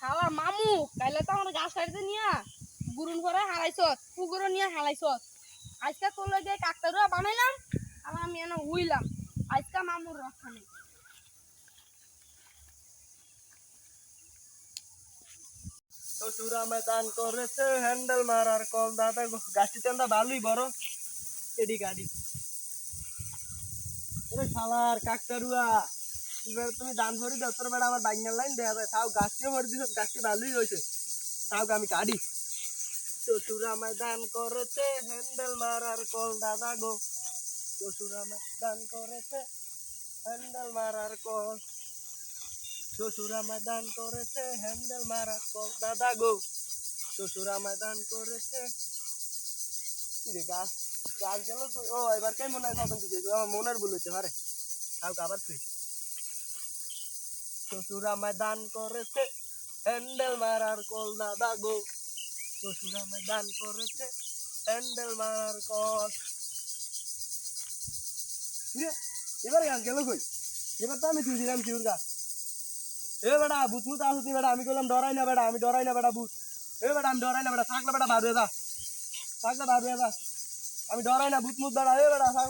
শালা মামু, কাইলে তো আমার গাছ কাটতে নিয়া গুরুন করে হারাইছ পুকুরও নিয়ে হারাইছ আজকে তোর লগে কাকতারুয়া বানাইলাম, আর আমি এনে উইলাম। আজকে মামুর রক্ষা নেই শ্বশুরা ময়দান করেছে, হ্যান্ডেল মারার কল, দাদা গাছটি তেন্দা ভালোই বড় এডি গাড়ি শালার কাকতারুয়া তুমি দান ভরি দাও, তোর বেড়া আমার বাইনার লাইন দেয়া যায়। তাও গাছটিও ভরি দিছ, গাছটি ভালোই হয়েছে। তাও আমি কাটি শ্বশুরা ময়দান করেছে, হ্যান্ডেল মারার কল দাদা গো। শ্বশুরা ময়দান করেছে, হ্যান্ডেল মারার কল। শ্বশুরা ময়দান করেছে, হ্যান্ডেল মারা কল দাদা গো। শ্বশুরা ময়দান করেছে। কি রে গাছ গাছ গেল ও, এবার কে মনে হয় আমার মনের বলেছে হারে তাও আবার তুই শ্বশুরা ময়দান করেছে। হ্যান্ডেল মারার কল দাদা গো শ্বশুরা ময়দান করেছে। হ্যান্ডেল মারার কল? এবার গাছ গেল কই? এবার তো আমি তুই দিলাম শিউর গাছ। এ বেটা ভূত মুত আসো তুই বেটা আমি বললাম ডরাই না বেটা আমি ডরাই না বেটা ভূত। এ বেটা আমি ডরাই না বেটা থাকলে বেটা হয়ে যা। থাকলে হয়ে যা। আমি ডরাই না ভূত মুত বেটা এ বেটা থাক